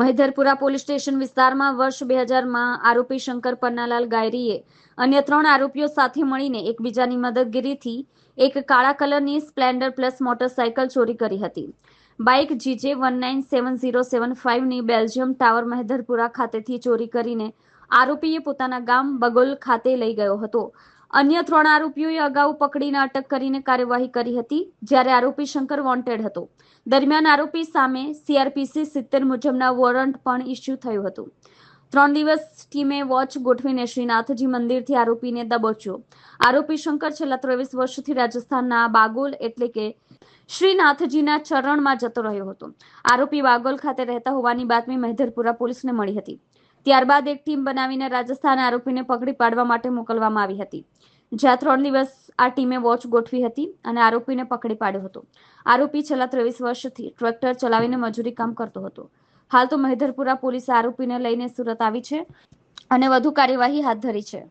Mahidharpura police station વિસ્તારમાં વર્ષ બે હજારમાં આરોપી શંકર પન્નાલાલ ગાયરીએ અન્ય ત્રણ આરોપીઓ સાથે મળીને એકબીજાની મદદગીરીથી એક કાળા કલરની સ્પ્લેન્ડર પ્લસ મોટરસાયકલ ચોરી કરી હતી. Bike GJ one nine seven zero seven ફાઇવની Belgium tower મહેધરપુરા ખાતેથી ચોરી કરીને આરોપીએ પોતાના ગામ બગોલ ખાતે લઈ ગયો હતો. અન્ય ત્રણ આરોપીઓએ અગાઉ પકડીને અટક કરીને કાર્યવાહી કરી હતી, જ્યારે આરોપી શંકર વોન્ટેડ હતો. દરમિયાન આરોપી સામે સીઆરપીસી સિત્તેર મુજબના વોરંટ પણ ઇસ્યુ થયું હતું. ત્રણ દિવસ ટીમે વોચ ગોઠવીને શ્રીનાથજી મંદિરથી આરોપીને દબોચ્યો. આરોપી શંકર છેલ્લા ત્રેવીસ વર્ષથી રાજસ્થાનના બાગોલ એટલે કે શ્રીનાથજીના ચરણમાં જતો રહ્યો હતો. આરોપી બાગોલ ખાતે રહેતા હોવાની બાતમી મહેધરપુરા પોલીસને મળી હતી. ત્યારબાદ એક ટીમ બનાવીને રાજસ્થાન આરોપીને પકડી પાડવા માટે મોકલવામાં આવી હતી. જ્યાં ત્રણ દિવસ આ ટીમે વોચ ગોઠવી હતી અને આરોપીને પકડી પાડ્યો હતો. આરોપી છેલ્લા ત્રેવીસ વર્ષથી ટ્રેક્ટર ચલાવીને મજૂરી કામ કરતો હતો. હાલ તો મહેધરપુરા પોલીસે આરોપીને લઈને સુરત આવી છે અને વધુ કાર્યવાહી હાથ ધરી છે.